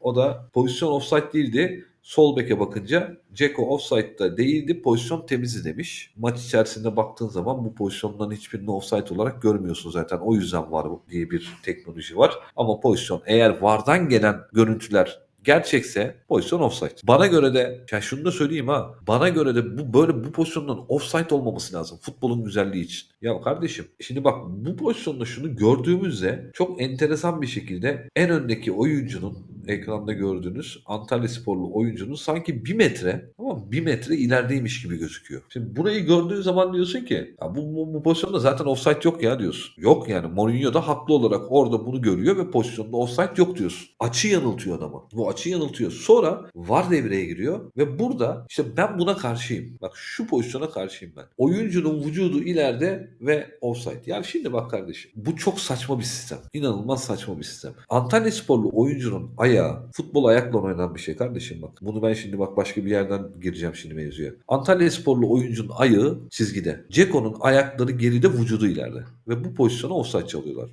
O da pozisyon offside değildi. Sol beke bakınca Ceko offside'da değildi pozisyon temizdi demiş. Maç içerisinde baktığın zaman bu pozisyonların hiçbirini offside olarak görmüyorsun zaten. O yüzden var diye bir teknoloji var. Ama pozisyon eğer VAR'dan gelen görüntüler gerçekse pozisyon offside. Bana göre de ya şunu da söyleyeyim ha. Bana göre de bu böyle bu pozisyondan offside olmaması lazım futbolun güzelliği için. Ya kardeşim şimdi bak bu pozisyonda şunu gördüğümüzde çok enteresan bir şekilde en öndeki oyuncunun ekranda gördüğünüz Antalya sporlu oyuncunun sanki bir metre ama bir metre ilerideymiş gibi gözüküyor. Şimdi burayı gördüğün zaman diyorsun ki ya bu, bu, bu pozisyonda zaten offside yok ya diyorsun. Yok yani Mourinho da haklı olarak orada bunu görüyor ve pozisyonda offside yok diyorsun. Açı yanıltıyor adamı. Bu açı yanıltıyor. Sonra VAR devreye giriyor ve burada işte ben buna karşıyım. Bak şu pozisyona karşıyım ben. Oyuncunun vücudu ileride ve offside. Yani şimdi bak kardeşim bu çok saçma bir sistem. İnanılmaz saçma bir sistem. Antalya sporlu oyuncunun ayağı futbol ayakla oynanan bir şey kardeşim bak. Bunu ben şimdi bak başka bir yerden gireceğim şimdi mevzuya. Antalya sporlu oyuncunun ayağı çizgide. Ceko'nun ayakları geride vücudu ileride. Ve bu pozisyona offside çalıyorlar.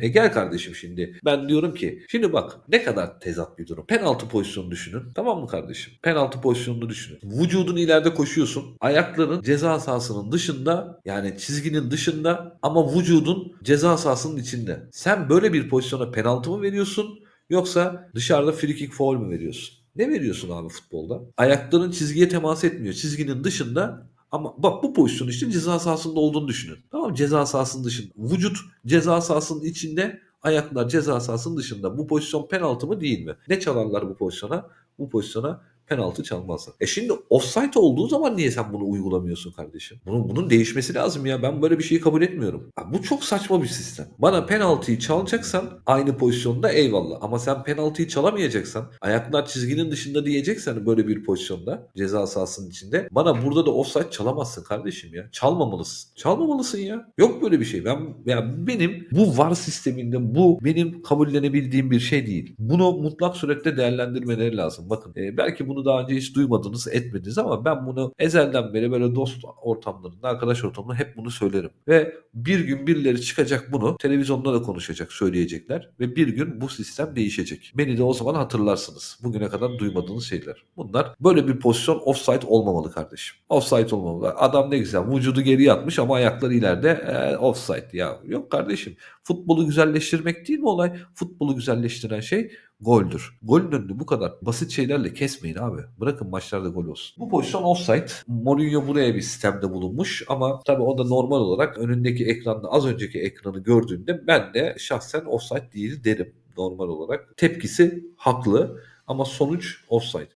E gel kardeşim şimdi. Ben diyorum ki şimdi bak ne kadar tezat bir durum. Penaltı pozisyonu düşünün. Tamam mı kardeşim? Penaltı pozisyonunu düşünün. Vücudun ileride koşuyorsun. Ayakların ceza sahasının dışında yani çizginin dışında ama vücudun ceza sahasının içinde. Sen böyle bir pozisyona penaltı mı veriyorsun yoksa dışarıda free kick foul mü veriyorsun? Ne veriyorsun abi futbolda? Ayakların çizgiye temas etmiyor. Çizginin dışında ama bak bu pozisyon işte ceza sahasında olduğunu düşünün. Tamam ceza sahasının dışında. Vücut ceza sahasının içinde, ayaklar ceza sahasının dışında. Bu pozisyon penaltı mı değil mi? Ne çalarlar bu pozisyona? Bu pozisyona penaltı çalmazlar. E şimdi offside olduğu zaman niye sen bunu uygulamıyorsun kardeşim? Bunun, bunun değişmesi lazım ya. Ben böyle bir şeyi kabul etmiyorum. Ya bu çok saçma bir sistem. Bana penaltıyı çalacaksan aynı pozisyonda eyvallah. Ama sen penaltıyı çalamayacaksan, ayaklar çizginin dışında diyeceksen böyle bir pozisyonda ceza sahasının içinde bana burada da offside çalamazsın kardeşim ya. Çalmamalısın. Çalmamalısın ya. Yok böyle bir şey. Ben ya benim bu VAR sisteminde bu benim kabullenebildiğim bir şey değil. Bunu mutlak surette değerlendirmeleri lazım. Bakın e, belki bunu daha önce hiç duymadınız, etmediniz ama ben bunu ezelden beri böyle dost ortamlarında, arkadaş ortamında hep bunu söylerim. Ve bir gün birileri çıkacak bunu televizyonda da konuşacak, söyleyecekler ve bir gün bu sistem değişecek. Beni de o zaman hatırlarsınız. Bugüne kadar duymadığınız şeyler. Bunlar böyle bir pozisyon offside olmamalı kardeşim. Offside olmamalı. Adam ne güzel vücudu geriye atmış ama ayakları ileride e, offside. Ya yok kardeşim. Futbolu güzelleştirmek değil mi olay? Futbolu güzelleştiren şey goldür. Golün önünü bu kadar basit şeylerle kesmeyin abi. Bırakın maçlarda gol olsun. Bu pozisyon offside. Mourinho buraya bir sistemde bulunmuş ama tabii o da normal olarak önündeki ekranda az önceki ekranı gördüğünde ben de şahsen offside değil derim normal olarak. Tepkisi haklı ama sonuç offside.